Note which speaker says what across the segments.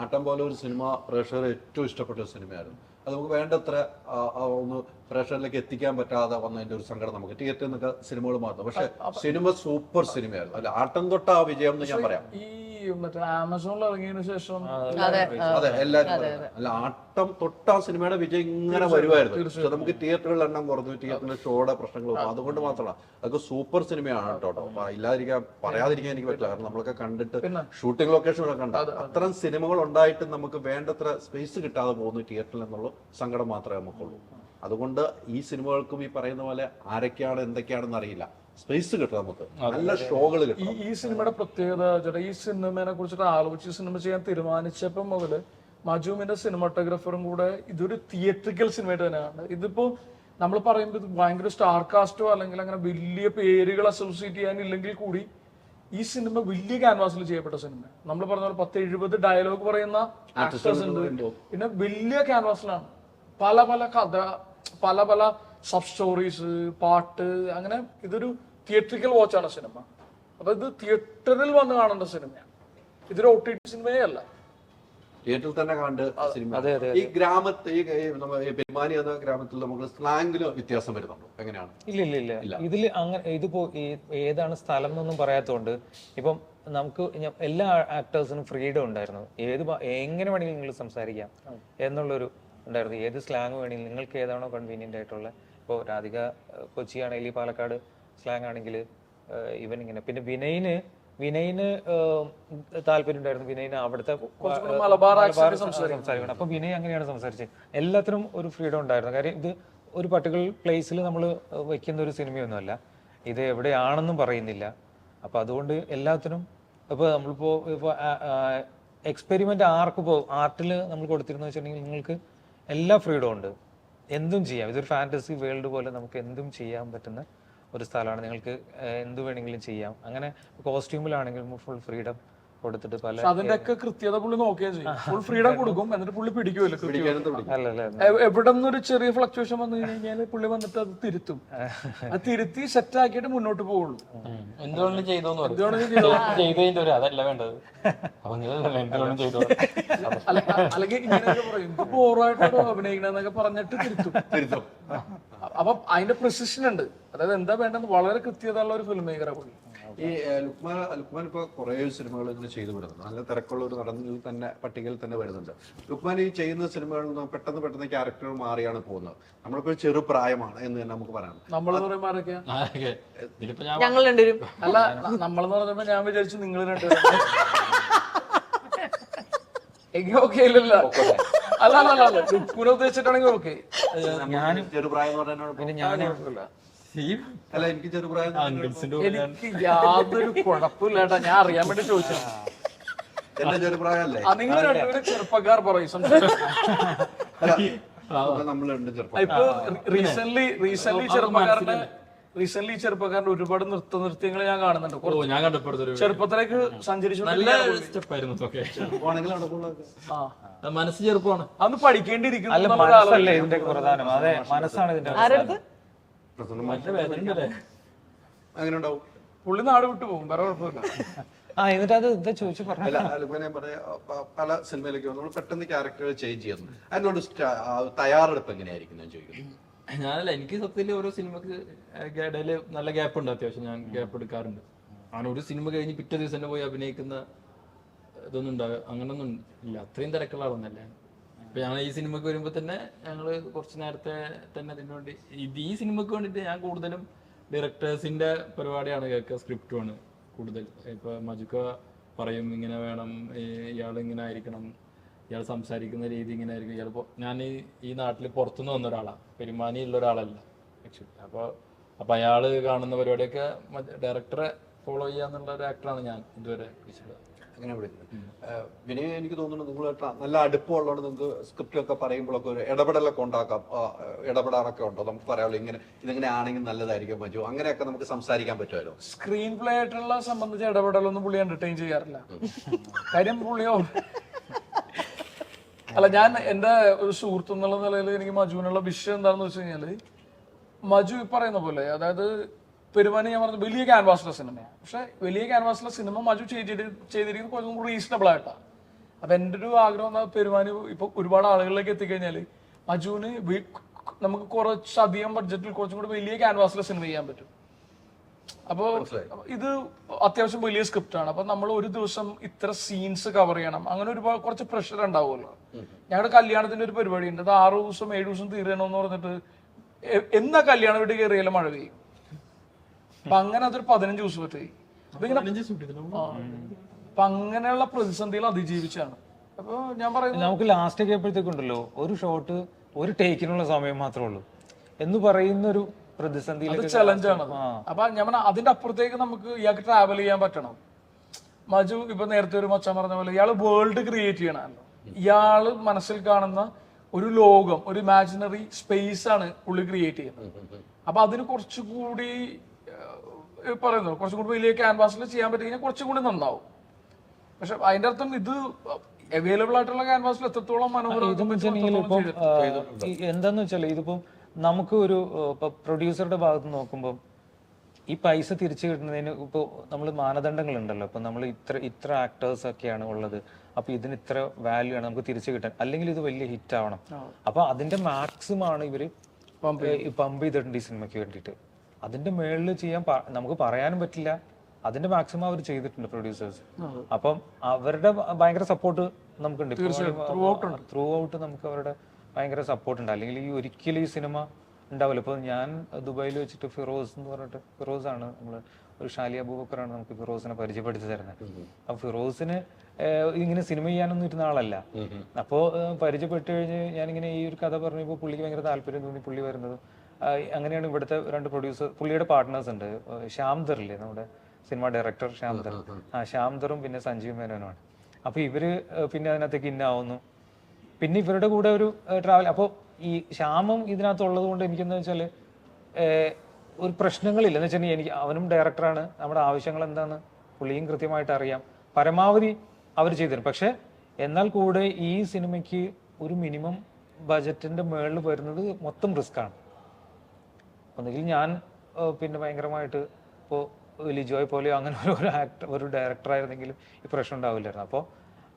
Speaker 1: ആട്ടം പോലെ ഒരു സിനിമ പ്രേക്ഷകർ ഏറ്റവും ഇഷ്ടപ്പെട്ട ഒരു സിനിമയായിരുന്നു. അത് നമുക്ക് വേണ്ടത്ര ഒന്ന് പ്രേക്ഷകരിലേക്ക് എത്തിക്കാൻ പറ്റാതെ വന്നതിന്റെ ഒരു സങ്കടം നമുക്ക് തിയേറ്ററിൽ നിന്നൊക്കെ സിനിമകൾ മാറുന്നു പക്ഷെ സിനിമ സൂപ്പർ സിനിമയായിരുന്നു. അല്ല ആട്ടം തൊട്ട ആ വിജയം എന്ന് ഞാൻ പറയാം.
Speaker 2: മറ്റേ ആമസോണിൽ ഇറങ്ങിയതിനു ശേഷം
Speaker 3: അതെ.
Speaker 1: എല്ലാരും പറയുന്നത്. അല്ല ആട്ടം തൊട്ട ആ സിനിമയുടെ വിജയം ഇങ്ങനെ വരുമായിരുന്നു. പക്ഷെ നമുക്ക് തിയേറ്ററുകളിൽ എണ്ണം കുറഞ്ഞു തിയേറ്ററിലെ ഷോയുടെ പ്രശ്നങ്ങൾ വന്നു. അതുകൊണ്ട് മാത്രമല്ല അതൊക്കെ സൂപ്പർ സിനിമയാണ് കേട്ടോ. അപ്പൊ ഇല്ലാതിരിക്കാൻ പറയാതിരിക്കാൻ എനിക്ക് പറ്റില്ല. കാരണം നമ്മളൊക്കെ കണ്ടിട്ട്? ഷൂട്ടിംഗ് ലൊക്കേഷനൊക്കെ കണ്ട. അത്തരം സിനിമകൾ ഉണ്ടായിട്ട് നമുക്ക് വേണ്ടത്ര സ്പേസ് കിട്ടാതെ പോകുന്നു തിയേറ്ററിൽ എന്നുള്ള സങ്കടം മാത്രമേ നമുക്കുള്ളൂ. അതുകൊണ്ട് ഈ സിനിമകൾക്കും ഈ പറയുന്ന പോലെ ആരൊക്കെയാണ് എന്തൊക്കെയാണെന്ന് അറിയില്ല. സ്പേസ് കിട്ടും നമുക്ക്. നല്ല ഷോകൾ കിട്ടും
Speaker 2: ഈ സിനിമയുടെ പ്രത്യേകത ചേട്ടാ ഈ സിനിമയെ കുറിച്ചിട്ട് ആലോചിച്ച് സിനിമ ചെയ്യാൻ തീരുമാനിച്ചപ്പോൾ മുതൽ മജുവിന്റെ സിനിമാറ്റോഗ്രാഫറും കൂടെ ഇതൊരു തിയേറ്ററിക്കൽ സിനിമയായിട്ട് തന്നെയാണ്. ഇതിപ്പോ നമ്മൾ പറയുമ്പോൾ ഇത് ഭയങ്കര സ്റ്റാർ കാസ്റ്റോ അല്ലെങ്കിൽ അങ്ങനെ വലിയ പേരുകൾ അസോസിയേറ്റ് ചെയ്യാനില്ലെങ്കിൽ കൂടി ഈ സിനിമ വലിയ ക്യാൻവാസിൽ ചെയ്യപ്പെട്ട സിനിമ നമ്മൾ പറഞ്ഞ പോലെ പത്ത് എഴുപത് ഡയലോഗ് പറയുന്ന ആക്ടേഴ്സ് ഉണ്ട്. പിന്നെ വലിയ ക്യാൻവാസിലാണ് പല പല കഥ പല പല സബ് സ്റ്റോറീസ് പാട്ട് അങ്ങനെ ഇതൊരു തിയേറ്ററിക്കൽ വാച്ചാണ് സിനിമ. അപ്പൊ ഇത് തിയേറ്ററിൽ വന്ന് കാണേണ്ട സിനിമയാണ് ഇതൊരു ഒ ടി ടി സിനിമയേ അല്ല.
Speaker 1: തിയേറ്ററിൽ തന്നെ കണ്ട് സിനിമ. ഈ ഗ്രാമത്തെ ഈ പെരുമാനി എന്ന ഗ്രാമത്തിൽ നമുക്ക് സ്ലാങ്ങിൽ വ്യത്യാസം വരുന്നുണ്ടോ? എങ്ങനെയാണ്?
Speaker 4: ഇല്ല ഇല്ല ഇല്ല. ഇതിൽ അങ്ങനെ ഇതിപ്പോ ഏതാണ് സ്ഥലം എന്നൊന്നും പറയാത്തതുകൊണ്ട് ഇപ്പം നമുക്ക് എല്ലാ ആക്ടേഴ്സിനും ഫ്രീഡം ഉണ്ടായിരുന്നു. ഏത് എങ്ങനെ വേണമെങ്കിലും നിങ്ങൾ സംസാരിക്കാം എന്നുള്ളൊരു ഉണ്ടായിരുന്നു. ഏത് സ്ലാങ് വേണമെങ്കിലും നിങ്ങൾക്ക് ഏതാണോ കൺവീനിയന്റ് ആയിട്ടുള്ള. ഇപ്പോൾ രാധിക കൊച്ചിയാണെങ്കിൽ പാലക്കാട് സ്ലാങ് ആണെങ്കിൽ ഇവൻ ഇങ്ങനെ പിന്നെ വിനയിന് വിനയിന് താല്പര്യം ഉണ്ടായിരുന്നു വിനയിന് അവിടുത്തെ
Speaker 2: സംസാരിക്കണം.
Speaker 4: അപ്പൊ വിനയ് അങ്ങനെയാണ് സംസാരിച്ചത് എല്ലാത്തിനും ഒരു ഫ്രീഡം ഉണ്ടായിരുന്നു. കാര്യം ഇത് ഒരു പർട്ടിക്കുലർ പ്ലേസിൽ നമ്മൾ വെക്കുന്ന ഒരു സിനിമയൊന്നുമല്ല. ഇത് എവിടെയാണെന്നും പറയുന്നില്ല. അപ്പൊ അതുകൊണ്ട് എല്ലാത്തിനും ഇപ്പൊ നമ്മളിപ്പോ ഇപ്പൊ എക്സ്പെരിമെന്റ് ആർക്ക് പോ ആർട്ടിൽ നമ്മൾ കൊടുത്തിരുന്ന വെച്ചിട്ടുണ്ടെങ്കിൽ നിങ്ങൾക്ക് എല്ലാ ഫ്രീഡം ഉണ്ട്. എന്തും ചെയ്യാം. ഇതൊരു ഫാന്റസി വേൾഡ് പോലെ നമുക്ക് എന്തും ചെയ്യാൻ പറ്റുന്ന ഒരു സ്ഥലമാണ്. നിങ്ങൾക്ക് എന്ത് വേണമെങ്കിലും ചെയ്യാം. അങ്ങനെ കോസ്റ്റ്യൂമിലാണെങ്കിലും ഫുൾ ഫ്രീഡം. കൊടുത്തിട്ട് പല
Speaker 2: അതിന്റെയൊക്കെ അതിന്റെ ഒക്കെ കൃത്യത പുള്ളി നോക്കുകയും ചെയ്യും. ഫുൾ ഫ്രീഡം കൊടുക്കും എന്നിട്ട് പുള്ളി പിടിക്കുമല്ലോ എവിടെ നിന്നൊരു ചെറിയ ഫ്ലക്ച്വേഷൻ വന്നു കഴിഞ്ഞാൽ പുള്ളി വന്നിട്ട് അത് തിരുത്തും. അത് തിരുത്തി സെറ്റ് ആക്കിയിട്ട് മുന്നോട്ട്
Speaker 5: എന്തുകൊണ്ടും ചെയ്തു.
Speaker 2: ചെയ്തോ.
Speaker 5: ഒരു അതല്ല വേണ്ടത്.
Speaker 2: അല്ലെങ്കിൽ ഇങ്ങനെ പറയും. ബോറായിട്ടോ അഭിനയിക്കണെന്നൊക്കെ പറഞ്ഞിട്ട് തിരുത്തും.
Speaker 1: തിരുത്തും.
Speaker 2: അപ്പൊ അതിന്റെ പ്രിസിഷൻ ഉണ്ട്. അതായത് എന്താ വേണ്ടെന്ന് വളരെ കൃത്യത ഉള്ള ഒരു ഫിലിം മേക്കറാണ് പുള്ളി.
Speaker 1: ഈ ലുക്മാൻ ലുക്മാൻ ഇപ്പൊ കുറേ സിനിമകൾ ഇങ്ങനെ ചെയ്തു വിടുന്നുണ്ട് നല്ല തിരക്കുള്ള ഒരു നടനിൽ തന്നെ പട്ടികയിൽ തന്നെ വരുന്നുണ്ട്. ലുക്മാൻ ഈ ചെയ്യുന്ന സിനിമകളിൽ നിന്ന് പെട്ടെന്ന് പെട്ടെന്ന് ക്യാരക്ടർ മാറിയാണ് പോകുന്നത്. നമ്മളിപ്പോ ചെറു പ്രായമാണ് എന്ന് തന്നെ നമുക്ക് പറയാം.
Speaker 2: നമ്മളെന്ന് പറയുമ്പോ ആരൊക്കെയാ?
Speaker 5: ഇതിലിപ്പോ ഞാൻ
Speaker 3: ഞങ്ങൾ രണ്ടുപേരും.
Speaker 2: അല്ല നമ്മളെന്ന് പറഞ്ഞപ്പോ ഞാൻ വിചാരിച്ചു നിങ്ങൾ രണ്ടുപേരും. ഓക്കെ ഇല്ലല്ലോ. അല്ല അല്ല അല്ല ലുക്കുനെ ഉദ്ദേശിച്ചിട്ടാണെങ്കിൽ ഓക്കെ.
Speaker 1: ഞാനും ചെറുപ്രായം എന്ന് പറഞ്ഞാൽ
Speaker 4: പിന്നെ ഞാൻ
Speaker 5: ഈ
Speaker 1: അല്ല എനിക്ക് ചെറുപ്രായം
Speaker 5: അങ്കിൾസിന്റെ
Speaker 2: എനിക്ക് യാതൊരു കുഴപ്പമില്ലാട്ടാ. ഞാൻ അറിയാൻ വേണ്ടി ചോദിച്ചത്.
Speaker 1: എന്റെ ചെറുപ്രായമല്ലേ
Speaker 2: ആ നിങ്ങൾ രണ്ടുപേരും ചെറുപ്പക്കാർ പറയും ഇപ്പൊ റീസെന്റ് റീസെന്റ് ചെറുപ്പക്കാരുടെ റീസെന്റ് ചെറുപ്പക്കാരുടെ ഒരുപാട് നൃത്ത നൃത്യങ്ങൾ ഞാൻ കാണുന്നുണ്ട്.
Speaker 5: ഞാൻ
Speaker 2: ചെറുപ്പത്തിലേക്ക് സഞ്ചരിച്ചു
Speaker 5: നല്ല സ്റ്റെപ്പായിരുന്നു മനസ്സ് ചെറുപ്പമാണ്.
Speaker 2: അന്ന് പഠിക്കേണ്ടിയിരിക്കുന്നു
Speaker 4: മനസ്സാണ് ഇതിന്റെ
Speaker 1: അങ്ങനെ ഉണ്ടാവും
Speaker 2: പുള്ളി നാട് വിട്ടു പോകും വേറെ കുഴപ്പമില്ല.
Speaker 4: ആ എന്നിട്ട് അത് ചോദിച്ചു പറഞ്ഞു?
Speaker 1: അല്ല ലുക്മാനെ പറയാ പ- പല സിനിമയിലേക്ക് നമ്മൾ പെട്ടെന്ന് ക്യാരക്ടർ ചേഞ്ച് ചെയ്യുന്നു. അതിനോട് തയ്യാറെടുപ്പ് എങ്ങനെയായിരിക്കും ഞാൻ ചോദിക്കുന്നത്
Speaker 5: ഞാനല്ല എനിക്ക് സത്യത്തിൽ ഓരോ സിനിമക്ക് ഇടയിൽ നല്ല ഗ്യാപ്പ് ഉണ്ട് അത്യാവശ്യം ഞാൻ ഗ്യാപ്പ് എടുക്കാറുണ്ട്. അങ്ങനെ ഒരു സിനിമ കഴിഞ്ഞ് പിറ്റേ ദിവസം തന്നെ പോയി അഭിനയിക്കുന്ന ഇതൊന്നും ഉണ്ടാവുക അങ്ങനൊന്നും ഇല്ല. അത്രയും തിരക്കുള്ള ആളൊന്നല്ല ഇപ്പൊ ഞങ്ങൾ ഈ സിനിമക്ക് വരുമ്പോ തന്നെ ഞങ്ങൾ കുറച്ച് നേരത്തെ തന്നെ അതിനു വേണ്ടി ഇത് ഈ സിനിമക്ക് വേണ്ടിയിട്ട് ഞാൻ കൂടുതലും ഡയറക്ടേഴ്സിന്റെ പരിപാടിയാണ് കേൾക്കുക സ്ക്രിപ്റ്റുമാണ് കൂടുതൽ. ഇപ്പൊ മജുക്ക പറയും ഇങ്ങനെ വേണം ഇയാൾ ഇങ്ങനെ ആയിരിക്കണം ഇയാൾ സംസാരിക്കുന്ന രീതി ഇങ്ങനെ ആയിരിക്കും. ഇയാൾ ഞാൻ ഈ ഈ നാട്ടിൽ പുറത്തുനിന്ന് വന്ന ഒരാളാണ് പെരുമാനി ഉള്ള ഒരാളല്ല ആക്ച്വലി അപ്പോൾ അപ്പോൾ അയാൾ കാണുന്ന പരിപാടിയൊക്കെ ഡയറക്ടറെ ഫോളോ ചെയ്യാന്നുള്ള ഒരു ആക്ടറാണ് ഞാൻ ഇതുവരെ വിളിച്ചത്.
Speaker 1: അങ്ങനെ വിളിക്കുന്നത്. വിനയ എനിക്ക് തോന്നുന്നു നിങ്ങൾ നല്ല അടുപ്പമുള്ളതുകൊണ്ട് നിങ്ങൾക്ക് സ്ക്രിപ്റ്റ് ഒക്കെ പറയുമ്പോഴൊക്കെ ഒരു ഇടപെടലൊക്കെ ഉണ്ടാക്കാം. ഇടപെടാറൊക്കെ ഉണ്ടോ? നമുക്ക് പറയാമല്ലോ ഇങ്ങനെ ഇതിങ്ങനെ ആണെങ്കിൽ നല്ലതായിരിക്കും പറ്റുമോ അങ്ങനെയൊക്കെ നമുക്ക് സംസാരിക്കാൻ പറ്റുമല്ലോ
Speaker 2: സ്ക്രീൻ പ്ലേ ആയിട്ടുള്ള സംബന്ധിച്ച് ഇടപെടലൊന്നും പുള്ളി എന്റർടൈൻ ചെയ്യാറില്ല. കാര്യം പുള്ളിയോ അല്ല ഞാൻ എന്റെ ഒരു സുഹൃത്തു എന്നുള്ള നിലയിൽ എനിക്ക് മജുവിനുള്ള വിഷയം എന്താണെന്ന് വെച്ച് കഴിഞ്ഞാൽ മജു ഈ പറയുന്ന പോലെ അതായത് പെരുമാനി ഞാൻ പറഞ്ഞ വലിയ ക്യാൻവാസിലെ സിനിമയാണ് പക്ഷെ വലിയ ക്യാൻവാസിലെ സിനിമ മജു ചെയ്തിട്ട് ചെയ്തിരിക്കുന്നത് കുറച്ചും കൂടി റീസണബിൾ ആയിട്ടാണ് അപ്പൊ എന്റെ ഒരു ആഗ്രഹം എന്നാ പെരുമാനി ഇപ്പൊ ഒരുപാട് ആളുകളിലേക്ക് എത്തിക്കഴിഞ്ഞാൽ മജുവിന് നമുക്ക് കുറച്ചധികം ബഡ്ജറ്റിൽ കുറച്ചും കൂടി വലിയ ക്യാൻവാസിലുള്ള സിനിമ ചെയ്യാൻ പറ്റും. അപ്പോൾ ഇത് അത്യാവശ്യം വലിയ സ്ക്രിപ്റ്റ് ആണ്. അപ്പൊ നമ്മൾ ഒരു ദിവസം ഇത്ര സീൻസ് കവർ ചെയ്യണം. അങ്ങനെ ഒരുപാട് കുറച്ച് പ്രഷർ ഉണ്ടാവുമല്ലോ. ഞങ്ങളുടെ കല്യാണത്തിന്റെ ഒരു പരിപാടി ഉണ്ട് അത് ആറു ദിവസം ഏഴു ദിവസം തീരണമെന്ന് പറഞ്ഞിട്ട് എന്നാ കല്യാണം വീട്ടിൽ കയറിയാലും മഴ പെയ്യും. അപ്പൊ അങ്ങനെ അതൊരു പതിനഞ്ച് ദിവസം പറ്റി അപ്പൊ ഇങ്ങനെ അങ്ങനെയുള്ള പ്രതിസന്ധികൾ അതിജീവിച്ചാണ്. അപ്പൊ ഞാൻ പറയുന്നത്
Speaker 4: നമുക്ക് ലാസ്റ്റ് ഒക്കെ ആയപ്പോഴത്തേക്കുണ്ടല്ലോ ഒരു ഷോട്ട് ഒരു ടേക്കിനുള്ള സമയം മാത്രമേ ഉള്ളൂ എന്ന് പറയുന്ന ഒരു പ്രതിസന്ധി
Speaker 2: ചലഞ്ചാണ് അപ്പൊ ഞാൻ പറഞ്ഞ അതിന്റെ അപ്പുറത്തേക്ക് നമുക്ക് ഇയാൾക്ക് ട്രാവൽ ചെയ്യാൻ പറ്റണം. മജു ഇപ്പൊ നേരത്തെ ഒരു മച്ചാൻ പറഞ്ഞ പോലെ ഇയാൾ വേൾഡ് ക്രിയേറ്റ് ചെയ്യണമല്ലോ. ഇയാൾ മനസ്സിൽ കാണുന്ന ഒരു ലോകം ഒരു ഇമാജിനറി സ്പേസ് ആണ് പുള്ളി ക്രിയേറ്റ് ചെയ്യുന്നത്. അപ്പൊ അതിന് കുറച്ചുകൂടി പറയുന്നു. കുറച്ചും കൂടി വലിയ ക്യാൻവാസിൽ ചെയ്യാൻ പറ്റിക്കഴിഞ്ഞാൽ കുറച്ചും കൂടി നന്നാവും. പക്ഷെ അതിന്റെ അർത്ഥം ഇത് അവൈലബിൾ ആയിട്ടുള്ള ക്യാൻവാസിൽ എത്രത്തോളം മനോഹരം
Speaker 4: എന്താന്ന് വെച്ചാൽ ഇതിപ്പം നമുക്ക് ഒരു പ്രൊഡ്യൂസറുടെ ഭാഗത്ത് നോക്കുമ്പോൾ ഈ പൈസ തിരിച്ചു കിട്ടുന്നതിന് ഇപ്പോൾ നമ്മൾ മാനദണ്ഡങ്ങൾ ഉണ്ടല്ലോ ഇപ്പം നമ്മൾ ഇത്ര ഇത്ര ആക്ടേഴ്സ് ഒക്കെയാണ് ഉള്ളത്. അപ്പൊ ഇതിന് ഇത്ര വാല്യൂ ആണ് നമുക്ക് തിരിച്ചു കിട്ടാൻ. അല്ലെങ്കിൽ ഇത് വലിയ ഹിറ്റ് ആവണം. അപ്പൊ അതിന്റെ മാക്സിമം ആണ് ഇവർ പമ്പ് ചെയ്തിട്ടുണ്ട് ഈ സിനിമയ്ക്ക് വേണ്ടിയിട്ട്. അതിന്റെ മേളിൽ ചെയ്യാൻ നമുക്ക് പറയാനും പറ്റില്ല. അതിന്റെ മാക്സിമം അവർ ചെയ്തിട്ടുണ്ട് പ്രൊഡ്യൂസേഴ്സ് അപ്പം അവരുടെ ഭയങ്കര സപ്പോർട്ട് നമുക്കുണ്ട്. ത്രൂ ഔട്ട് നമുക്ക് അവരുടെ ഭയങ്കര സപ്പോർട്ട് ഉണ്ട്. അല്ലെങ്കിൽ ഈ ഒരിക്കലും ഈ സിനിമ ഉണ്ടാവില്ല. ഇപ്പൊ ഞാൻ ദുബായിൽ വെച്ചിട്ട് ഫിറോസ് എന്ന് പറഞ്ഞിട്ട് ഫിറോസ് ആണ് നമ്മൾ ഒരു ഷാലി അബൂബക്കറാണ് നമുക്ക് ഫിറോസിനെ പരിചയപ്പെടുത്തി തരുന്നത്. അപ്പൊ ഫിറോസിന് ഇങ്ങനെ സിനിമ ചെയ്യാനൊന്നും ഇരുന്ന ആളല്ല. അപ്പോ പരിചയപ്പെട്ട് കഴിഞ്ഞ് ഞാനിങ്ങനെ ഈ ഒരു കഥ പറഞ്ഞപ്പോൾ പുള്ളിക്ക് ഭയങ്കര താല്പര്യം തോന്നി പുള്ളി വരുന്നത്. അങ്ങനെയാണ് ഇവിടുത്തെ രണ്ട് പ്രൊഡ്യൂസർ പുള്ളിയുടെ പാർട്ട്നേഴ്സ് ഉണ്ട്. ശ്യാംദർ ഇല്ലേ നമ്മുടെ സിനിമ ഡയറക്ടർ ശ്യാംദർ. ആ ശ്യാംദറും പിന്നെ സഞ്ജീവ് മേനോനുമാണ്. അപ്പൊ ഇവർ പിന്നെ അതിനകത്തേക്ക് ഇന്നാവുന്നു പിന്നെ ഇവരുടെ കൂടെ ഒരു ട്രാവൽ അപ്പോൾ ഈ ശ്യാമം ഇതിനകത്ത് ഉള്ളത് കൊണ്ട് എനിക്കെന്താ വെച്ചാൽ ഒരു പ്രശ്നങ്ങളില്ല. എന്ന് വെച്ചാൽ എനിക്ക് അവനും ഡയറക്ടറാണ് നമ്മുടെ ആവശ്യങ്ങൾ എന്താണ്? പുള്ളിയും കൃത്യമായിട്ട് അറിയാം. പരമാവധി അവർ ചെയ്തു പക്ഷെ എന്നാൽ കൂടെ ഈ സിനിമയ്ക്ക് ഒരു മിനിമം ബജറ്റിന്റെ മേളിൽ വരുന്നത് മൊത്തം റിസ്ക് ആണ്. ഒന്നുകിൽ ഞാൻ പിന്നെ ഭയങ്കരമായിട്ട് ഇപ്പോൾ ലിജോയ് പോലെയോ അങ്ങനെ ഒരു ആക്ടർ ഒരു ഡയറക്ടർ ആയിരുന്നെങ്കിലും ഈ പ്രശ്നം ഉണ്ടാവില്ലായിരുന്നു. അപ്പോൾ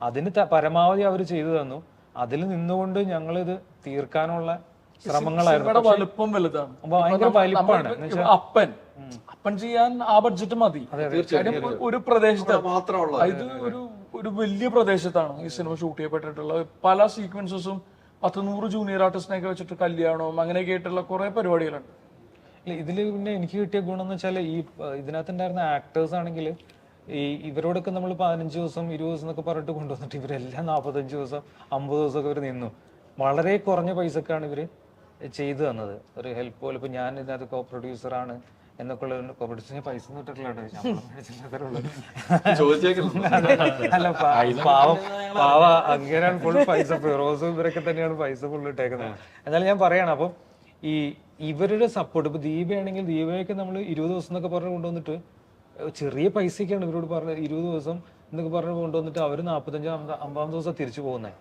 Speaker 4: അതിന് പരമാവധി അവർ ചെയ്തു തന്നു. അതിൽ നിന്നുകൊണ്ട് ഞങ്ങളിത് തീർക്കാനുള്ള ശ്രമങ്ങളായിരുന്നു.
Speaker 2: വലുപ്പം വലുതാണ്.
Speaker 4: ഭയങ്കര വലിപ്പമാണ്.
Speaker 2: അപ്പൻ. അപ്പൻ ചെയ്യാൻ ആ ബഡ്ജറ്റ് മതി. ഒരു- ഒരു പ്രദേശത്ത്
Speaker 1: മാത്രമുള്ള
Speaker 2: ഇത് ഒരു ഒരു വലിയ പ്രദേശത്താണ് ഈ സിനിമ ഷൂട്ട് ചെയ്യപ്പെട്ടിട്ടുള്ള പല സീക്വൻസസും പത്ത് നൂറ് ജൂനിയർ ആർട്ടിസ്റ്റിനെയൊക്കെ വെച്ചിട്ട് കല്യാണവും അങ്ങനെയൊക്കെ ആയിട്ടുള്ള കുറെ പരിപാടികളുണ്ട്.
Speaker 4: ഇതിൽ പിന്നെ എനിക്ക് കിട്ടിയ ഗുണം എന്ന് വെച്ചാൽ ഈ ഇതിനകത്തുണ്ടായിരുന്ന ആക്ടേഴ്സ് ആണെങ്കിൽ ഈ ഇവരോടൊക്കെ നമ്മൾ പതിനഞ്ച് ദിവസം ഇരുപത് ദിവസം എന്നൊക്കെ പറഞ്ഞിട്ട് കൊണ്ടുവന്നിട്ട് ഇവരെല്ലാം നാൽപ്പത്തഞ്ച് ദിവസം അമ്പത് ദിവസമൊക്കെ ഇവർ നിന്നു. വളരെ കുറഞ്ഞ പൈസക്കാണ് ഇവർ ചെയ്തു തന്നത്. ഒരു ഹെൽപ്പ് പോലെ ഇപ്പൊ ഞാൻ ഇതിനകത്ത് കോ പ്രൊഡ്യൂസറാണ് എന്നൊക്കെ ഉള്ള കോ പ്രൊഡ്യൂസറിന് പൈസ ഉള്ളൂ. അല്ല പാവം പാവ അങ്ങനെയാണ് ഫുൾ പൈസ ഫിറോസും ഇവരൊക്കെ തന്നെയാണ് പൈസ ഫുൾ ഇട്ടേക്കുന്നത്. എന്നാലും ഞാൻ പറയണം അപ്പം ഈ ഇവരുടെ സപ്പോർട്ട് ഇപ്പൊ ദീപയാണെങ്കിൽ ദീപയൊക്കെ നമ്മൾ ഇരുപത് ദിവസം എന്നൊക്കെ പറഞ്ഞ് കൊണ്ടുവന്നിട്ട് ചെറിയ പൈസയൊക്കെയാണ് ഇവരോട് പറഞ്ഞത്. ഇരുപത് ദിവസം എന്നൊക്കെ പറഞ്ഞ് കൊണ്ടുവന്നിട്ട് അവർ നാൽപ്പത്തഞ്ചാം അമ്പതാം ദിവസം തിരിച്ചു പോകുന്നത്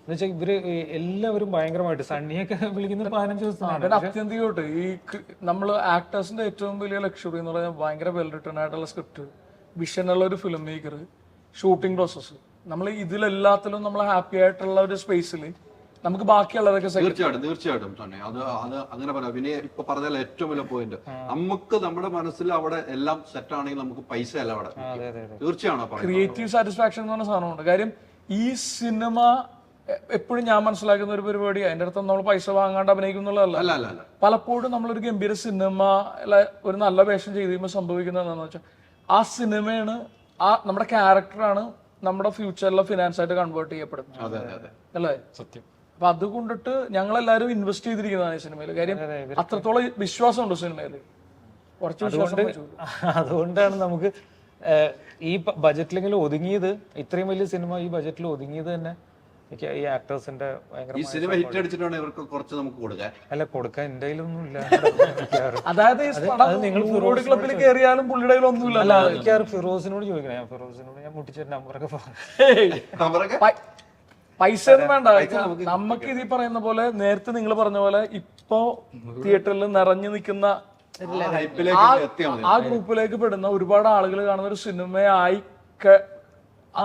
Speaker 4: എന്ന് വെച്ചാൽ ഇവർ എല്ലാവരും ഭയങ്കരമായിട്ട് സണ്ണിയൊക്കെ വിളിക്കുന്ന പതിനഞ്ച് ദിവസമാണ്
Speaker 2: പിന്നെ അത്യന്തികമായിട്ട് ഈ നമ്മൾ ആക്ടേഴ്സിന്റെ ഏറ്റവും വലിയ ലക്ഷറി എന്ന് പറഞ്ഞാൽ ഭയങ്കര വെൽ റിട്ടേൺ ആയിട്ടുള്ള സ്ക്രിപ്റ്റ് വിഷനുള്ള ഒരു ഫിലിം മേക്കർ ഷൂട്ടിംഗ് പ്രോസസ്സ് നമ്മൾ ഇതിലെല്ലാത്തിലും നമ്മൾ ഹാപ്പി ആയിട്ടുള്ള ഒരു സ്പേസിൽ നമുക്ക് ബാക്കിയുള്ളതൊക്കെ
Speaker 1: തീർച്ചയായിട്ടും തീർച്ചയായിട്ടും തന്നെ അത് അത് അങ്ങനെ പറയാം. വിനയ ഇപ്പൊ പറഞ്ഞാൽ ഏറ്റവും വലിയ പോയിന്റ് നമുക്ക് നമ്മുടെ മനസ്സിൽ അവിടെ എല്ലാം സെറ്റ് ആണെങ്കിൽ നമുക്ക് പൈസ അല്ല അവിടെ.
Speaker 4: തീർച്ചയാണ് അതെ അതെ
Speaker 1: തീർച്ചയാണോ പറയുന്നത്
Speaker 2: ക്രിയേറ്റീവ് സാറ്റിസ്ഫാക്ഷൻ എന്ന് പറഞ്ഞ സാധനമുണ്ട് കാര്യം ഈ സിനിമ എപ്പോഴും ഞാൻ മനസ്സിലാക്കുന്ന ഒരു പരിപാടി. അതിന്റെ അടുത്ത് നമ്മൾ പൈസ വാങ്ങാണ്ട് അഭിനയിക്കുന്നുള്ളതല്ല
Speaker 1: അല്ല അല്ല അല്ല.
Speaker 2: പലപ്പോഴും നമ്മളൊരു ഗംഭീര സിനിമ ഒരു നല്ല വേഷം ചെയ്ത് കഴിയുമ്പോൾ സംഭവിക്കുന്നത് എന്താണെന്ന് വെച്ചാൽ ആ സിനിമയാണ് ആ നമ്മുടെ ക്യാരക്ടറാണ് നമ്മുടെ ഫ്യൂച്ചറിലെ ഫിനാൻസ് ആയിട്ട് കൺവേർട്ട് ചെയ്യപ്പെടുന്നത്.
Speaker 1: അതെ അതെ അതെ.
Speaker 2: അല്ലേ?
Speaker 5: സത്യം.
Speaker 2: അപ്പൊ അതുകൊണ്ടിട്ട് ഞങ്ങളെല്ലാരും ഇൻവെസ്റ്റ് ചെയ്തിരിക്കുന്നതാണ് ഈ സിനിമയിൽ കാര്യം അത്രത്തോളം വിശ്വാസമുണ്ട് സിനിമയിൽ. കുറച്ച് വിശ്വാസം വെച്ചു.
Speaker 4: അതുകൊണ്ടാണ് നമുക്ക് ഈ ബജറ്റിലെങ്കിലും ഒതുങ്ങിയത് ഇത്രയും വലിയ സിനിമ ഈ ബജറ്റിൽ ഒതുങ്ങിയത് തന്നെ എനിക്ക് ഈ ആക്ടേഴ്സിന്റെ ഭയങ്കര
Speaker 1: ഈ സിനിമ ഹിറ്റ് അടിച്ചിട്ടാണ് ഇവർക്ക് കുറച്ച് നമുക്ക് കൊടുക്കാൻ
Speaker 4: അല്ല കൊടുക്കാൻ എന്റെ കയ്യിലൊന്നും ഇല്ല.
Speaker 2: അതായത് ഈ പടം നൂറോടി ക്ലബിൽ കയറിയാലും പുള്ളിയുടെ ഒന്നുമില്ല
Speaker 4: അല്ല മിക്കവാറും ഫിറോസിനോട് ചോദിക്കണം. ഞാൻ ഫിറോസിനോട് ഞാൻ മുട്ടിച്ച നമ്പറൊക്കെ പറഞ്ഞു
Speaker 2: പൈസ ഒന്നും വേണ്ട. നമുക്ക് ഇത് പറയുന്ന പോലെ നേരത്തെ നിങ്ങൾ പറഞ്ഞ പോലെ ഇപ്പോ തിയേറ്ററിൽ നിറഞ്ഞു നിൽക്കുന്ന ആ ഗ്രൂപ്പിലേക്ക് പെടുന്ന ഒരുപാട് ആളുകൾ കാണുന്ന ഒരു സിനിമയായി ക-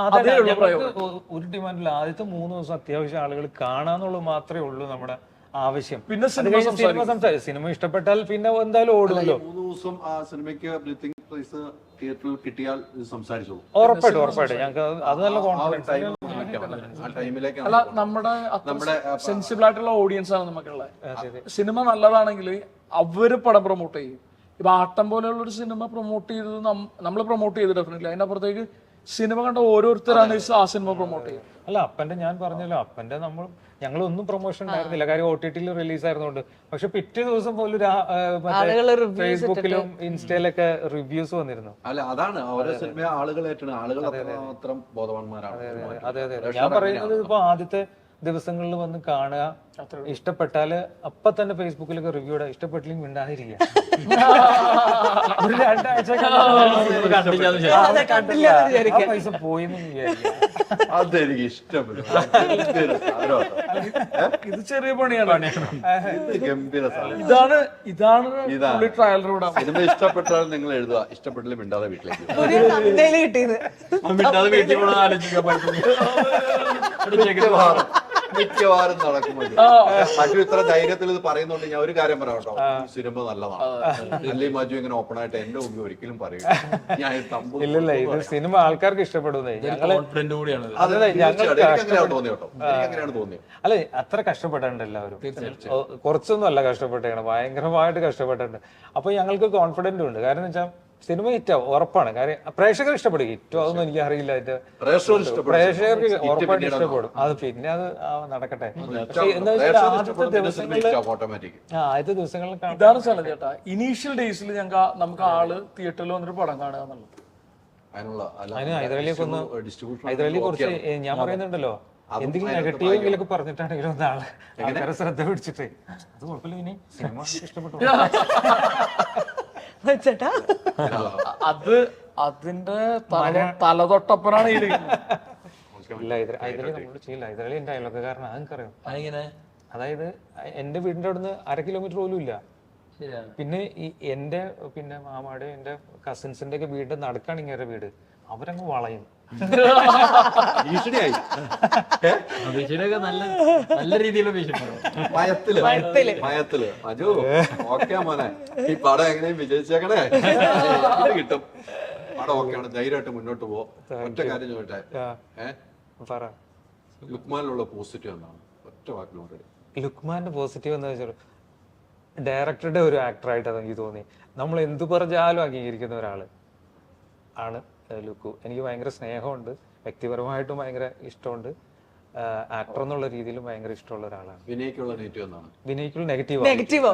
Speaker 2: അതേ ഉള്ളൂ
Speaker 4: ഞങ്ങൾക്ക് ഒരു ഡിമാൻഡില്ല. ആദ്യത്തെ മൂന്ന് ദിവസം അത്യാവശ്യം ആളുകൾ കാണാന്നുള്ളത് മാത്രമേ ഉള്ളൂ നമ്മുടെ ആവശ്യം.
Speaker 2: പിന്നെ സിനിമ
Speaker 4: സിനിമ സംസാരിക്കും. സിനിമ ഇഷ്ടപ്പെട്ടാൽ പിന്നെ എന്തായാലും ഓടുമല്ലോ.
Speaker 1: മൂന്ന് ദിവസം ആ സിനിമയ്ക്ക് ബ്രീത്തിങ് പ്രൈസ് തിയേറ്ററിൽ കിട്ടിയാൽ ഇത് സംസാരിച്ചോളൂ.
Speaker 4: ഉറപ്പായിട്ടും ഉറപ്പായിട്ടും. ഞങ്ങൾക്ക് അത് നല്ല
Speaker 1: ആ ഒരു
Speaker 4: കോൺഫിഡൻസ്
Speaker 1: ടൈം ആ ടൈമിലേക്കാണ്
Speaker 2: അല്ല നമ്മുടെ
Speaker 1: നമ്മുടെ,
Speaker 2: സെൻസിബിൾ ആയിട്ടുള്ള ഓഡിയൻസ് ആണ് നമുക്കുള്ളത്. സിനിമ നല്ലതാണെങ്കിൽ അവർ പടം പ്രൊമോട്ട് ചെയ്യും. ഇപ്പൊ ആട്ടം പോലെയുള്ള ഒരു സിനിമ പ്രൊമോട്ട് ചെയ്തത് നമ്മൾ പ്രൊമോട്ട് ചെയ്ത് ഡെഫിനറ്റ്ലി അതിനപ്പുറത്തേക്ക് സിനിമ കണ്ട ഓരോരുത്തരാണ് ഈ ആ സിനിമ പ്രൊമോട്ട് ചെയ്യുന്നത്
Speaker 4: അല്ല അപ്പന്റെ ഞാൻ പറഞ്ഞല്ലോ അപ്പന്റെ നമ്മൾ ഞങ്ങളൊന്നും പ്രൊമോഷൻ ഉണ്ടായിരുന്നില്ല. കാര്യം ഒ ടി ടിയിൽ റിലീസ് ആയിരുന്നുണ്ട് പക്ഷെ പിറ്റേ ദിവസം പോലും ഫേസ്ബുക്കിലും ഇൻസ്റ്റയിലൊക്കെ റിവ്യൂസ് വന്നിരുന്നു.
Speaker 1: അല്ല അതാണ് ഓരോ സിനിമ ആളുകൾ അത്രമാത്രം ബോധവാന്മാരാണ്.
Speaker 4: അതെ അതെ അതെ. ഞാൻ പറയുന്നത് ഇപ്പൊ ആദ്യത്തെ ദിവസങ്ങളിൽ വന്ന് കാണുക ഇഷ്ടപ്പെട്ടാൽ അപ്പൊ തന്നെ ഫേസ്ബുക്കിലൊക്കെ റിവ്യൂ ഇടാം. ഇഷ്ടപ്പെട്ടില്ലെങ്കിൽ മിണ്ടാതിരിക്കുക. ഒരു രണ്ടാഴ്ച
Speaker 3: അതെ, കണ്ടില്ല എന്ന് വിചാരിക്കാം.
Speaker 4: പൈസ പോയി വിചാരിക്കുക
Speaker 1: അതെനിക്ക് ഇഷ്ടപ്പെട്ടു. ഗംഭീര സാധനം.
Speaker 2: ഇത് ചെറിയ പണിയാണ്.
Speaker 1: ഇത് ഗംഭീര സാധനം
Speaker 2: ഇതാണ് ഇതാണ് ട്രയൽ റൂഡ്
Speaker 1: സിനിമ ഇഷ്ടപ്പെട്ടാൽ നിങ്ങൾ എഴുതുക. ഇഷ്ടപ്പെട്ടില്ല മിണ്ടാതെ വീട്ടിലേക്ക്
Speaker 5: അത് വീട്ടിൽ ആലോചിക്കാൻ
Speaker 1: മിക്കവാറും. മിക്കവാറും നടക്കും അത്. മജു ഇത്ര ധൈര്യത്തിൽ ഇത് പറയുന്നുണ്ട് ഞാൻ ഒരു കാര്യം പറയാം കേട്ടോ. സിനിമ നല്ലതാണ്. അല്ലെങ്കിൽ മജു ഇങ്ങനെ ഓപ്പൺ ആയിട്ട് എന്റെ മുമ്പിൽ ഒരിക്കലും പറയും ഞാൻ
Speaker 4: ഇല്ലല്ല ഇത് സിനിമ ആൾക്കാർക്ക് ഇഷ്ടപ്പെടുന്നേ.
Speaker 1: ഞങ്ങൾ
Speaker 4: അല്ലെ അത്ര കഷ്ടപ്പെട്ടിട്ടുണ്ട് എല്ലാവരും. കുറച്ചൊന്നും അല്ല കഷ്ടപ്പെട്ടാണ്. ഭയങ്കരമായിട്ട് കഷ്ടപ്പെട്ടിട്ടുണ്ട്. അപ്പൊ ഞങ്ങൾക്ക് കോൺഫിഡന്റ് ഉണ്ട്. കാരണം വെച്ചാൽ സിനിമ ഹിറ്റാവും ഉറപ്പാണ്. കാര്യം പ്രേക്ഷകർ ഇഷ്ടപ്പെടും. ഹിറ്റോ അതൊന്നും എനിക്ക് അറിയില്ല അതിന്റെ
Speaker 1: പ്രേക്ഷകർ ഇഷ്ടപ്പെടും.
Speaker 4: പ്രേക്ഷകർക്ക് ഉറപ്പായിട്ട് ഇഷ്ടപ്പെടും. അത് പിന്നെ അത് നടക്കട്ടെ. പക്ഷെ എന്താ വെച്ചാൽ ആദ്യത്തെ ദിവസങ്ങളിൽ ആ ആദ്യത്തെ ദിവസങ്ങളിൽ
Speaker 2: ഇതാണ് സ്ഥലം ചേട്ടാ. ഇനീഷ്യൽ ഡേയ്സിൽ ഞങ്ങൾക്ക് നമുക്ക് ആൾ തിയേറ്ററിൽ വന്നിട്ട് പടം കാണുക എന്നുള്ളത്.
Speaker 4: അതിന് ഹൈദരാലിയൊക്കെ ഒന്ന്
Speaker 1: distribution
Speaker 4: ഹൈദരാലി കുറച്ച് ഞാൻ പറയുന്നുണ്ടല്ലോ. എന്തെങ്കിലും നെഗറ്റീവെങ്കിലൊക്കെ പറഞ്ഞിട്ടാണെങ്കിലും ഒന്നാൾ ആൾ ആൾക്കാരെ ശ്രദ്ധ പിടിച്ചിട്ട്. അത് കുഴപ്പമില്ല ഇനി സിനിമ ഇഷ്ടപ്പെട്ടു.
Speaker 3: ചേട്ടാ
Speaker 2: അത് അതിന്റെ തല തലതൊട്ടപ്പനാണ്.
Speaker 4: ഇല്ല ഹൈദര- ഹൈദരാലി നമ്മൾ ചെയ്യില്ല ഹൈദരാലി എന്റെ അയൽവക്കക്കാരനാ അതെനിക്കറിയാം.
Speaker 5: അതെങ്ങനെ?
Speaker 4: അതായത് എന്റെ വീടിന്റെ അവിടുന്ന് അര കിലോമീറ്റർ പോലും ഇല്ല. പിന്നെ ഈ എന്റെ പിന്നെ മാമാടെ എന്റെ കസിൻസിന്റെ ഒക്കെ വീട് നടക്കാണ് ഇങ്ങനെ വീട്. അവരങ്ങ് വളയും.
Speaker 1: ഭീഷണിയായി.
Speaker 5: ഭീഷണിയൊക്കെ നല്ല നല്ല രീതിയിലുള്ള ഭീഷണിയാണ്
Speaker 1: മയത്തിൽ
Speaker 3: മയത്തിൽ.
Speaker 1: മയത്തിൽ മജു ഓക്കെ മോനെ. ഈ പടം എങ്ങനെയും വിജയിച്ചേക്കണേ. കിട്ടും. പടം ഓക്കെയാണ്. ധൈര്യമായിട്ട് മുന്നോട്ട് പോ. ഒറ്റ കാര്യം ചോദിട്ടെ ഏഹ് ലുക്മാനിലുള്ള പോസിറ്റീവ് എന്താണ്? ഒറ്റ വാക്കിനോട്
Speaker 4: ലുക്മാന്റെ പോസിറ്റീവ് എന്താ വെച്ചാൽ ഡയറക്ടറുടെ ഒരു ആക്ടറായിട്ടാണ് എനിക്ക് തോന്നി. നമ്മൾ എന്തു പറഞ്ഞാലും അംഗീകരിക്കുന്ന ഒരാൾ ആണ് ലുക്കു. എനിക്ക് ഭയങ്കര സ്നേഹമുണ്ട്. വ്യക്തിപരമായിട്ടും ഭയങ്കര ഇഷ്ടമുണ്ട്. ആക്ടർ എന്നുള്ള രീതിയിലും ഭയങ്കര ഇഷ്ടമുള്ള ഒരാളാണ്.
Speaker 1: വിനയ്ക്കുള്ള നെഗറ്റീവ്
Speaker 4: വിനയ്ക്കുള്ള നെഗറ്റീവ്.
Speaker 3: നെഗറ്റീവോ?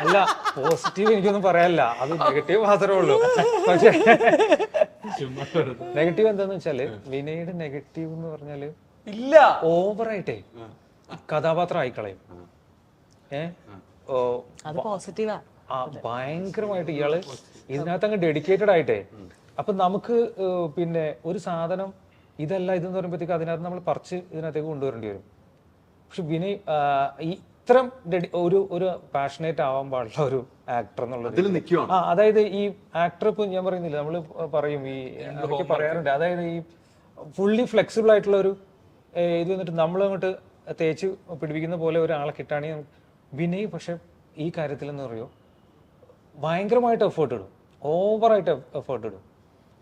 Speaker 4: അല്ല പോസിറ്റീവ് എനിക്കൊന്നും പറയാനില്ല. അത് നെഗറ്റീവ് മാത്രമേ ഉള്ളൂ. പക്ഷേ നെഗറ്റീവ് എന്താന്ന് വെച്ചാൽ വിനയുടെ നെഗറ്റീവ് എന്ന് പറഞ്ഞാൽ
Speaker 2: ഇല്ല.
Speaker 4: ഓവറായിട്ടേ കഥാപാത്രം ആയിക്കളയും. ഏഹ് ഓ
Speaker 3: അത് പോസിറ്റീവാ
Speaker 4: ആ. ഭയങ്കരമായിട്ട് ഇയാൾ ഇതിനകത്ത് അങ്ങ് ഡെഡിക്കേറ്റഡ് ആയിട്ടേ അപ്പൊ നമുക്ക് പിന്നെ ഒരു സാധനം ഇതല്ല ഇതെന്ന് പറയുമ്പോഴത്തേക്ക് അതിനകത്ത് നമ്മൾ പറിച്ച് ഇതിനകത്തേക്ക് കൊണ്ടുവരേണ്ടി വരും. പക്ഷെ വിനയ് ഈ ഡെഡി- ഒരു ഒരു പാഷനേറ്റ് ആവാൻ പാടുള്ള ഒരു ആക്ടർ എന്നുള്ളത്. ആ അതായത് ഈ ആക്ടർ ഇപ്പൊ ഞാൻ പറയുന്നില്ല നമ്മൾ പറയും ഈ പറയാറുണ്ട്. അതായത് ഈ ഫുള്ളി ഫ്ലെക്സിബിൾ ആയിട്ടുള്ള ഒരു ഇത് വന്നിട്ട് നമ്മൾ അങ്ങോട്ട് തേച്ച് പിടിപ്പിക്കുന്ന പോലെ ഒരാളെ കിട്ടുകയാണെങ്കിൽ വിനയ് പക്ഷെ ഈ കാര്യത്തിൽ എന്ന് പറയുമോ ഭയങ്കരമായിട്ട് എഫേർട്ട് ഇടും. ഓവറായിട്ട് എഫേർട്ട് ഇടും.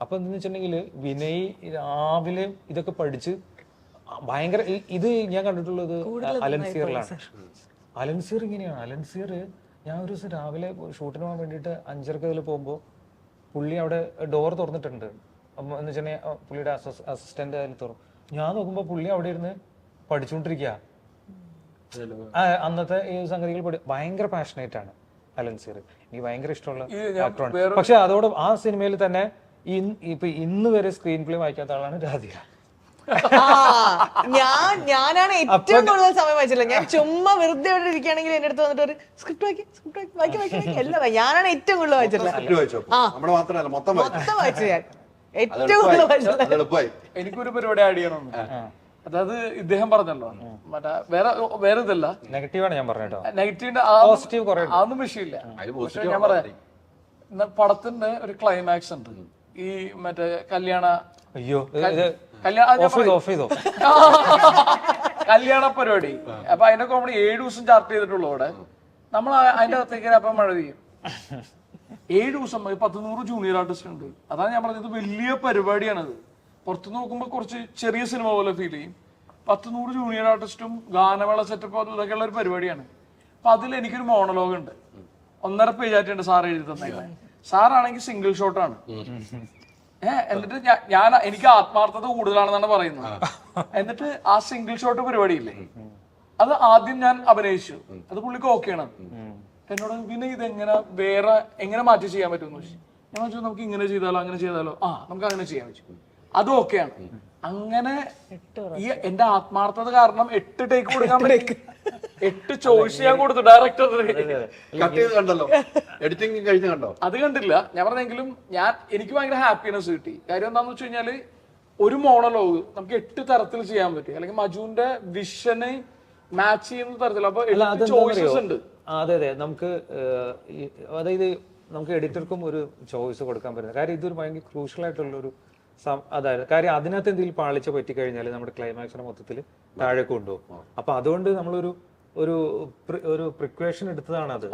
Speaker 4: അപ്പൊ എന്താന്ന് വെച്ചിട്ടുണ്ടെങ്കിൽ വിനയ് രാവിലെ ഇതൊക്കെ പഠിച്ച് ഭയങ്കര ഇത് ഞാൻ കണ്ടിട്ടുള്ളത് അലൻസിയറിലാണ് അലൻസിയർ ഇങ്ങനെയാണ്. അലൻസിയർ ഞാൻ ഒരു ദിവസം രാവിലെ ഷൂട്ടിന് പോകാൻ വേണ്ടിയിട്ട് അഞ്ചരക്ക് അതിൽ പോകുമ്പോൾ പുള്ളി അവിടെ ഡോർ തുറന്നിട്ടുണ്ട്. എന്ന് വെച്ചിട്ടുണ്ടെങ്കിൽ പുള്ളിയുടെ അസിസ്റ്റന്റ് അതിൽ തുറന്നു ഞാൻ നോക്കുമ്പോൾ പുള്ളി അവിടെ ഇരുന്ന് പഠിച്ചുകൊണ്ടിരിക്കുക അന്നത്തെ ഈ സംഗതികൾ പഠി ഭയങ്കര പാഷനേറ്റ് ആണ് അലൻസിയർ എനിക്ക് ഭയങ്കര ഇഷ്ടമുള്ള ആക്ടറാണ് പക്ഷെ അതോടൊപ്പം ആ സിനിമയിൽ തന്നെ ഇപ്പൊ ഇന്ന് വരെ സ്ക്രീൻ പ്ലേ വായിക്കാത്ത ആളാണ് രാധിക.
Speaker 3: ഞാൻ ഞാനാണ് ഏറ്റവും കൂടുതൽ സമയം വായിച്ചില്ല ഞാൻ ചുമ്മാ വെറുതെ ഇവിടെ ഇരിക്കുകയാണെങ്കിൽ എന്റെ അടുത്ത് വന്നിട്ട് ഒരു സ്ക്രിപ്റ്റ് വായിക്കും സ്ക്രിപ്റ്റ് വായിക്കും വായിക്കും വായിക്കും എല്ലാം വായിക്കും. ഞാനാണ് ഏറ്റവും കൂടുതൽ വായിച്ചിട്ടുള്ളത്.
Speaker 1: മൊത്തം വായിച്ചു?
Speaker 3: ഞാൻ. ഏറ്റവും കൂടുതൽ. വായിച്ചിട്ടുള്ളത്.
Speaker 2: എനിക്കൊരു പരിപാടി ആഡ് ചെയ്യണം. അതായത് ഇദ്ദേഹം പറഞ്ഞല്ലോ. മറ്റേ വേറെ വേറെ ഇതല്ല.
Speaker 4: നെഗറ്റീവാണ് ഞാൻ പറഞ്ഞോ
Speaker 2: നെഗറ്റീവിന്റെ
Speaker 4: പോസിറ്റീവ്
Speaker 2: അതൊന്നും വിഷയമില്ല. ഞാൻ പറയാം. ഇന്ന് പടത്തിന്റെ ഒരു ക്ലൈമാക്സ് ഉണ്ട്. ഈ മറ്റേ കല്യാണ
Speaker 4: അയ്യോ
Speaker 2: കല്യാണ പരിപാടി. അപ്പൊ അതിന്റെ കോമഡി ഏഴു ദിവസം ചാർട്ട് ചെയ്തിട്ടുള്ളൂ അവിടെ. നമ്മൾ അതിന്റെ അകത്തേക്ക് അപ്പൊ മഴ പെയ്യും. ഏഴു ദിവസം പത്ത് നൂറ് ജൂനിയർ ആർട്ടിസ്റ്റ് ഉണ്ട്. അതാണ് ഞാൻ പറഞ്ഞത്. വലിയ പരിപാടിയാണത്. പുറത്ത് നോക്കുമ്പോൾ കുറച്ച് ചെറിയ സിനിമ പോലെ ഫീൽ ചെയ്യും. പത്ത് നൂറ് ജൂനിയർ ആർട്ടിസ്റ്റും ഗാനമേള സെറ്റപ്പ് ഇതൊക്കെയുള്ള ഒരു പരിപാടിയാണ്. അപ്പൊ അതിൽ എനിക്കൊരു മോണലോഗ് ഉണ്ട്. ഒന്നര പേജായിട്ടുണ്ട് സാർ എഴുതി തന്നേക്കുന്നത് സാറാണെങ്കിൽ സിംഗിൾ ഷോട്ടാണ് ഏഹ് എന്നിട്ട് ഞാൻ എനിക്ക് ആത്മാർത്ഥത കൂടുതലാണെന്നാണ് പറയുന്നത്. എന്നിട്ട് ആ സിംഗിൾ ഷോട്ട് പരിപാടിയില്ലേ? അത് ആദ്യം ഞാൻ അഭിനയിച്ചു. അത് പുള്ളിക്ക് ഓക്കെയാണ് എന്നോട് പിന്നെ ഇതെങ്ങനെ വേറെ എങ്ങനെ മാറ്റി ചെയ്യാൻ പറ്റുമെന്ന് ചോദിച്ചു. ഞാൻ ചോദിച്ചു നമുക്ക് ഇങ്ങനെ ചെയ്താലോ അങ്ങനെ ചെയ്താലോ? ആ നമുക്ക് അങ്ങനെ ചെയ്യാൻ പറ്റും. അത് ഓക്കെയാണ് അങ്ങനെ ഈ എന്റെ ആത്മാർത്ഥത കാരണം എട്ട് ടേക്ക് കൊടുക്കാൻ പറ്റും. എട്ട് ചോയ്സ് ഞാൻ കൊടുത്തു ഡയറക്ടർ
Speaker 1: കട്ട് ചെയ്ത് കണ്ടല്ലോ. എഡിറ്റിംഗ് കഴിഞ്ഞ് കണ്ടോ?
Speaker 2: അത് കണ്ടില്ല. ഞാൻ പറഞ്ഞെങ്കിലും ഞാൻ എനിക്ക് ഭയങ്കര ഹാപ്പിനെസ് കിട്ടി. കാര്യം എന്താന്ന് വെച്ച് കഴിഞ്ഞാൽ ഒരു മോണലോഗ് നമുക്ക് എട്ട് തരത്തിൽ ചെയ്യാൻ പറ്റും. അല്ലെങ്കിൽ മജുവിന്റെ വിഷന് മാച്ച് ചെയ്യുന്ന തരത്തിൽ. അപ്പൊ ചോയ്സസ് ഉണ്ട്.
Speaker 4: അതെ അതെ. നമുക്ക് അതായത് നമുക്ക് എഡിറ്റർക്കും ഒരു ചോയ്സ് കൊടുക്കാൻ പറ്റുന്നത് കാര്യം ഇതൊരു ഭയങ്കര ക്രൂഷ്യൽ ആയിട്ടുള്ള ഒരു അതായത് കാര്യം അതിനകത്ത് എന്തെങ്കിലും പാളിച്ച പറ്റിക്കഴിഞ്ഞാൽ നമ്മുടെ ക്ലൈമാക്സിനെ മൊത്തത്തിൽ താഴെ കൊണ്ടുപോകും. അപ്പൊ അതുകൊണ്ട് നമ്മളൊരു ഒരു ഒരു പ്രിക്വേഷൻ എടുത്തതാണ് അത്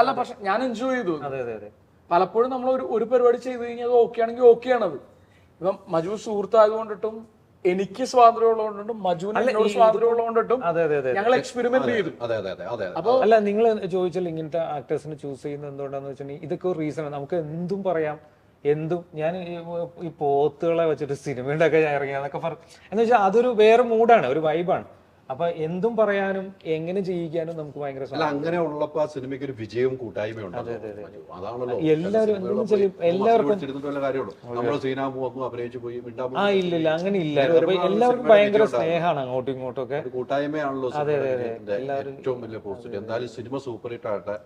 Speaker 2: അല്ല പക്ഷെ ഞാൻ എൻജോയ് ചെയ്തു. അതെ
Speaker 4: അതെ അതെ.
Speaker 2: പലപ്പോഴും നമ്മൾ ഒരു ഒരു പരിപാടി ചെയ്തു കഴിഞ്ഞാൽ ഓക്കെ ആണെങ്കിൽ ഓക്കെ ആണത്. ഇപ്പം മജു സുഹൃത്തായതുകൊണ്ടിട്ടും എനിക്ക് സ്വാതന്ത്ര്യം ഉള്ളതുകൊണ്ടിട്ടും മജുവിന് എന്നോട് സ്വാതന്ത്ര്യം ഉള്ളതുകൊണ്ടിട്ടും
Speaker 4: അതെ അതെ അതെ.
Speaker 2: ഞങ്ങൾ എക്സ്പെരിമെന്റ് ചെയ്തു.
Speaker 1: അതെ
Speaker 4: അല്ല നിങ്ങൾ ചോദിച്ചാൽ ഇങ്ങനത്തെ ആക്ടേഴ്സിനെ ചൂസ് ചെയ്യുന്നത് എന്തുകൊണ്ടാന്ന് വെച്ചിട്ടുണ്ടെങ്കിൽ ഇതൊക്കെ ഒരു റീസൺ നമുക്ക് എന്തും പറയാം. എന്തും ഞാൻ ഈ- പോത്തുകളെ വെച്ചിട്ട് സിനിമ ഞാൻ ഇറങ്ങിയെന്നൊക്കെ പറഞ്ഞു എന്ന് വെച്ചാൽ അതൊരു വേറെ മൂഡാണ് ഒരു വൈബാണ് അപ്പൊ എന്തും പറയാനും എങ്ങനെ ചെയ്യിക്കാനും നമുക്ക് ഭയങ്കര
Speaker 1: അല്ല അങ്ങനെ ഉള്ളപ്പോ ആ സിനിമയ്ക്ക് ഒരു വിജയവും. അതാണല്ലോ.
Speaker 4: എല്ലാവരും എല്ലാവർക്കും
Speaker 1: നമ്മൾ സീനാമു വന്നു അഭിനയിച്ചു പോയി
Speaker 4: ആ ഇല്ല ഇല്ല അങ്ങനെ ഇല്ല. എല്ലാവർക്കും ഭയങ്കര സ്നേഹമാണ് അങ്ങോട്ടും ഇങ്ങോട്ടും ഒക്കെ
Speaker 1: കൂട്ടായ്മയാണല്ലോ ഏറ്റവും വലിയ പോസിറ്റീവ് എന്തായാലും സിനിമ സൂപ്പർ ഹിറ്റ് ആകട്ടെ.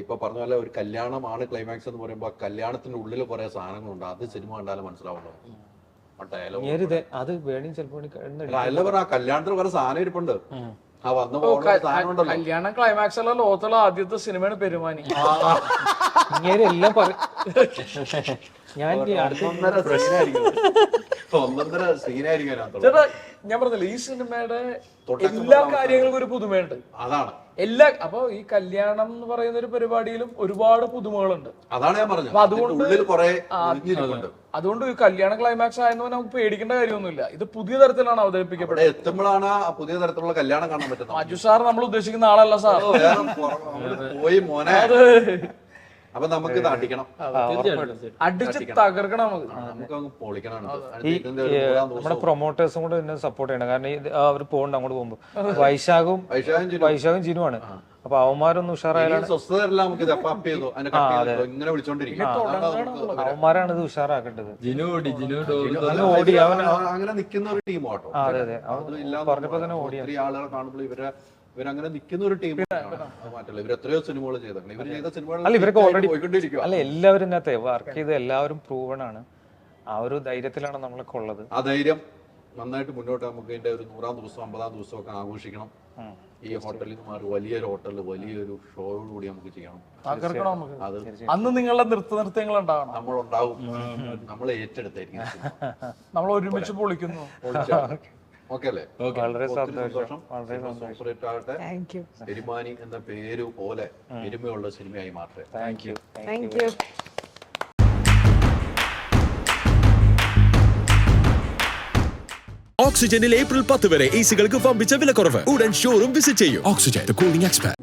Speaker 1: ഇപ്പൊ പറഞ്ഞ പോലെ ഒരു കല്യാണമാണ് ക്ലൈമാക്സ് എന്ന് പറയുമ്പോൾ കല്യാണത്തിന്റെ ഉള്ളിൽ കുറെ സാധനങ്ങളുണ്ട്. അത് സിനിമ കണ്ടാലും മനസ്സിലാവുള്ളൂ.
Speaker 4: നേരിത് അത് വേണി ചിലപ്പോൾ
Speaker 1: അല്ല ആ കല്യാണത്തിന് കുറെ സാധനം ഇരിപ്പുണ്ട്. ആ വന്നു പോകുന്ന സാധനം ഉണ്ടല്ലോ.
Speaker 2: കല്യാണം ക്ലൈമാക്സ് ഉള്ള ലോകത്തുള്ള ആദ്യത്തെ സിനിമയാണ് പെരുമാനി.
Speaker 4: ഇങ്ങനെ എല്ലാം പറയും ഞാൻ അടുത്ത
Speaker 1: ഒന്നൊന്നര സീനായിരിക്കും ഒന്നൊന്നര സീനായിരിക്കും അതിനകത്തുള്ളത്.
Speaker 2: ചേട്ടാ ഞാൻ പറഞ്ഞില്ല ഈ സിനിമയുടെ എല്ലാ കാര്യങ്ങൾക്കും ഒരു പുതുമയുണ്ട്.
Speaker 1: അതാണ്.
Speaker 2: എല്ലാ അപ്പൊ ഈ കല്യാണം എന്ന് പറയുന്ന ഒരു പരിപാടിയിലും ഒരുപാട് പുതുമകളുണ്ട്.
Speaker 1: അതാണ് ഞാൻ പറഞ്ഞത്.
Speaker 2: അപ്പൊ അതുകൊണ്ട്
Speaker 1: അതിന്റെ ഉള്ളിൽ കുറെ ഒളിഞ്ഞിരിപ്പുണ്ട്
Speaker 2: അതുകൊണ്ട് ഈ കല്യാണ ക്ലൈമാക്സ് ആയെന്ന് നമുക്ക് പേടിക്കേണ്ട കാര്യമൊന്നുമില്ല. ഇത് പുതിയ തരത്തിലാണ് അവതരിപ്പിക്കപ്പെടുന്നത്.
Speaker 1: ഇവിടെ എത്തുമ്പോഴാണ് ആ പുതിയ തരത്തിലുള്ള കല്യാണം കാണാൻ പറ്റുന്നത്.
Speaker 2: അജു സാർ നമ്മൾ ഉദ്ദേശിക്കുന്ന ആളല്ല സാർ.
Speaker 1: ഓ, വേറെ പുറ- അങ്ങോട്ട് പോയി മോനെ. അപ്പൊ നമുക്ക് ഇത് അടിക്കണം.
Speaker 2: അടിച്ച് തകർക്കണം നമുക്ക്.
Speaker 1: നമുക്ക് അങ്ങ് പൊളിക്കണം
Speaker 4: നമ്മുടെ പ്രൊമോട്ടേഴ്സും കൂടെ എന്നെ സപ്പോർട്ട് ചെയ്യണം. കാരണം അവർ പോകണ്ട അങ്ങോട്ട് പോകുമ്പോ. വൈശാഖും
Speaker 1: വൈശാഖം
Speaker 4: ജിനുവാണ്. അപ്പൊ അവന്മാരൊന്നും ഉഷാറായാലാണ്
Speaker 1: നമുക്ക്
Speaker 4: അവന്മാരാണ് ഇത് ഉഷാറാക്കേണ്ടത്.
Speaker 5: ജിനു ഓടി
Speaker 4: അവൻ-
Speaker 1: അങ്ങനെ നിൽക്കുന്ന ഒരു ടീമോട്ടോ
Speaker 4: പറഞ്ഞപ്പോ തന്നെ ഓടി
Speaker 1: ആളുകളെ കാണുമ്പോൾ ഇവരെ ഇവരങ്ങനെ നിൽക്കുന്ന ഒരു ടീം മാറ്റല്ല. ഇവർ എത്രയോ സിനിമകൾ ചെയ്തിട്ടുണ്ട്. ഇവർ ചെയ്ത സിനിമകൾ
Speaker 4: അല്ല, ഇവരൊക്കെ
Speaker 1: ഓൾറെഡി
Speaker 4: അല്ല എല്ലാവരും ഇതിനകത്ത് വർക്ക് ചെയ്ത് എല്ലാവരും പ്രൂവൺ ആണ്. ആ ഒരു ധൈര്യത്തിലാണ് നമ്മളൊക്കെ ഉള്ളത്.
Speaker 1: ആ ധൈര്യം നന്നായിട്ട് മുന്നോട്ട് നമുക്ക് ഇതിന്റെ ഒരു നൂറാം ദിവസം അമ്പതാം ദിവസം ഒക്കെ ആഘോഷിക്കണം ഈ ഹോട്ടലിൽ നിന്ന് മാറി വലിയൊരു ഹോട്ടലിൽ വലിയൊരു ഷോയോട് കൂടി നമുക്ക് ചെയ്യണം. അത്
Speaker 2: അന്ന് നിങ്ങളുടെ നൃത്ത നൃത്യങ്ങൾ ഉണ്ടാവണം.
Speaker 1: നമ്മൾ ഉണ്ടാവും. നമ്മൾ ഏറ്റെടുത്തായിരിക്കും
Speaker 2: നമ്മൾ ഒരുമിച്ച് പൊളിക്കുന്നു.
Speaker 4: വളരെ സന്തോഷം.
Speaker 1: സന്തോഷം.
Speaker 4: വളരെ
Speaker 3: യു
Speaker 1: പെരുമാനി എന്ന പേര് പോലെ പെരുമയുള്ള സിനിമയായി മാറട്ടെ.
Speaker 4: താങ്ക് യു
Speaker 3: താങ്ക് യു
Speaker 6: ഓക്സിജനിൽ ഏപ്രിൽ പത്ത് വരെ എ സികൾക്ക് വമ്പിച്ച വിലക്കുറവ്. ഉടൻ ഷോറൂം വിസിറ്റ് ചെയ്യൂ. Oxygen the cooling expert